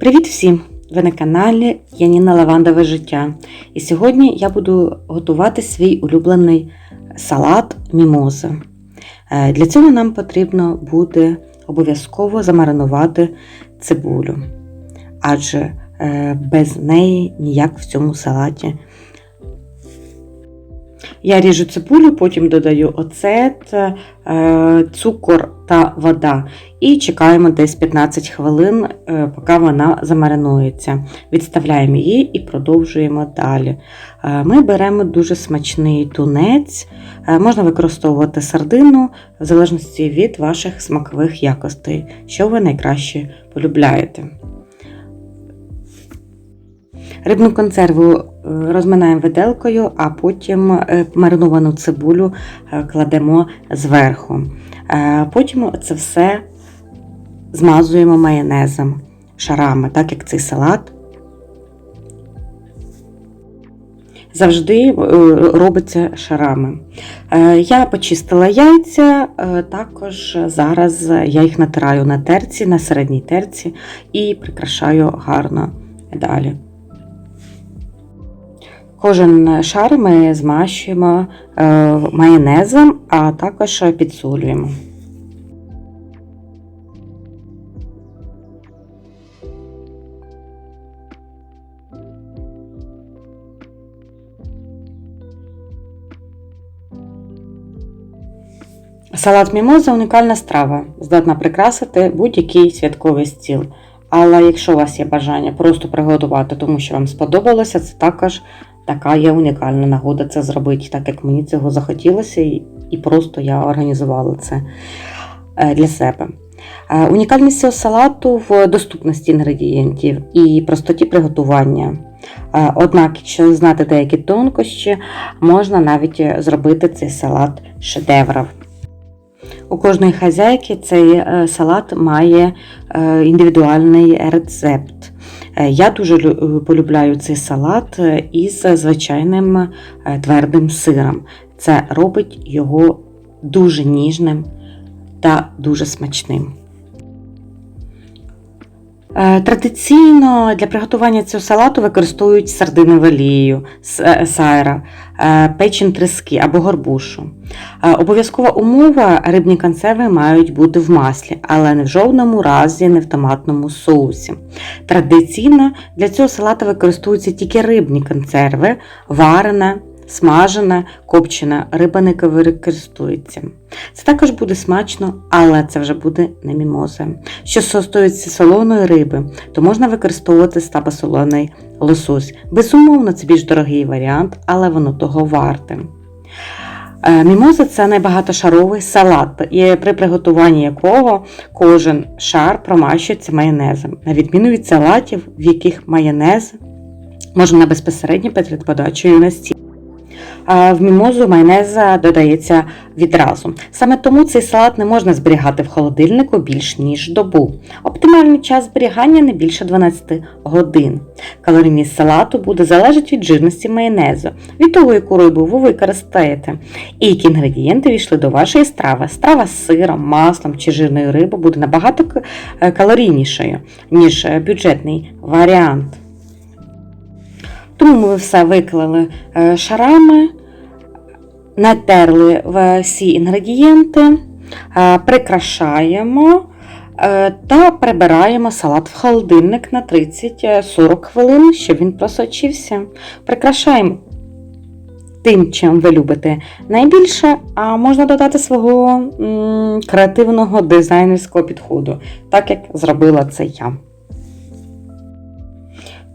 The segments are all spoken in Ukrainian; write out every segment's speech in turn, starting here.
Привіт всім! Ви на каналі Яніна Лавандове життя. І сьогодні я буду готувати свій улюблений салат мімоза. Е, Для цього нам потрібно буде обов'язково замаринувати цибулю, адже е, без неї ніяк в цьому салаті. Я ріжу цибулю, потім додаю оцет, е, цукор та вода. І чекаємо десь 15 хвилин, е, поки вона замаринується. Відставляємо її і продовжуємо далі. Е, Ми беремо дуже смачний тунець, можна використовувати сардину в залежності від ваших смакових якостей, що ви найкраще полюбляєте. Рибну консерву е, розминаємо виделкою, а потім е, мариновану цибулю е, кладемо зверху. Потім це все змазуємо майонезом шарами, так як цей салат завжди робиться шарами. Я почистила яйця, також зараз я їх натираю на терці, на середній терці і прикрашаю гарно далі. Кожен шар ми змащуємо е, майонезом, а також підсолюємо. Салат мімоза унікальна страва, здатна прикрасити будь-який святковий стіл. Але якщо у вас є бажання просто приготувати, тому що вам сподобалося, це також така є унікальна нагода це зробити, так як мені цього захотілося, і, просто я організувала це е, для себе. Е, Унікальність цього салату в доступності інгредієнтів і простоті приготування. Е, Однак, якщо знати деякі тонкощі, можна навіть зробити цей салат шедевром. У кожної хазяйки цей е, салат має е, індивідуальний рецепт. Е, Я дуже полюбляю цей салат із звичайним твердим сиром. Це робить його дуже ніжним та дуже смачним. Е, Традиційно для приготування цього салату використовують сардини олію, е, сайра, е, печень трески або горбушу. Обов'язкова умова рибні консерви мають бути в маслі, але не в жодному разі не в томатному соусі. Традиційно для цього салату використовуються тільки рибні консерви, варена, смажена, копчена риба не використовується. Це також буде смачно, але це вже буде не мімоза. Що стосується солоної риби, то можна використовувати слабосолоний лосось. Безумовно, це більш дорогий варіант, але воно того варте. Е, Мімоза це найбагатошаровий салат, при приготуванні якого кожен шар промащується майонезом, на відміну від салатів, в яких майонез можна безпосередньо перед подачею на стіл. В мімозу майонеза додається відразу. Саме тому цей салат не можна зберігати в холодильнику більш ніж добу. Оптимальний час зберігання не більше 12 годин. Калорійність салату буде залежати від жирності майонезу, від того, яку рибу ви використаєте, і які інгредієнти війшли до вашої страви. Страва з сиром, маслом чи жирною рибою буде набагато е, калорійнішою, ніж е, бюджетний варіант. Тому ми все виклали е, шарами, натерли всі інгредієнти, е, прикрашаємо е, та прибираємо салат в холодильник на 30-40 хвилин, щоб він просочився. Прикрашаємо тим, чим ви любите найбільше, а можна додати свого креативного дизайнерського підходу, так як зробила це я.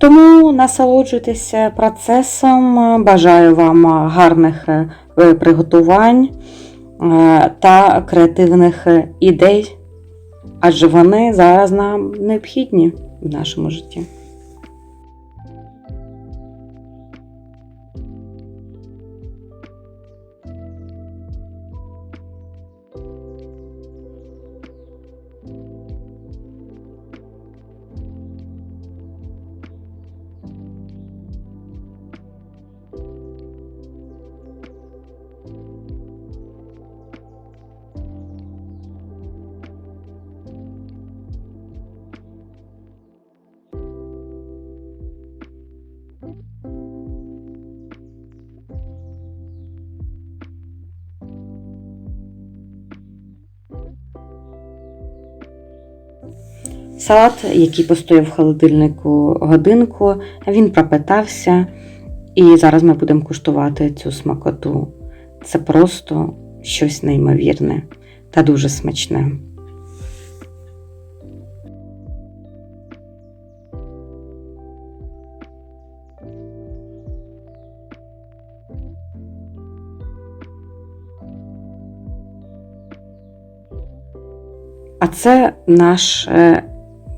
Тому насолоджуйтеся процесом. Бажаю вам гарних е, приготувань е, та креативних е, ідей, адже вони зараз нам необхідні в нашому житті. Салат, який постояв в холодильнику годинку, він пропитався. І зараз ми будемо куштувати цю смакоту. Це просто щось неймовірне та дуже смачне. А це наш е,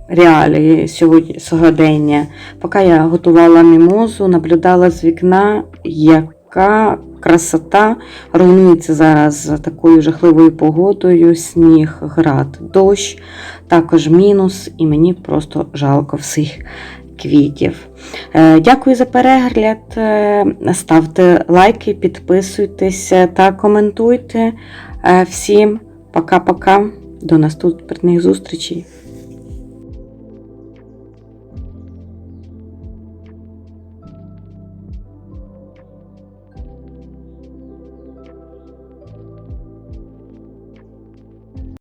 реалії сьогодні, сьогодення. Поки я готувала мімозу, наблюдала з вікна, яка красота руйнується зараз такою жахливою погодою, сніг, град, дощ, також мінус, і мені просто жалко всіх квітів. Е, Дякую за перегляд. Е, Ставте лайки, підписуйтеся та коментуйте. Е, Всім пока-пока. До наступних зустрічей.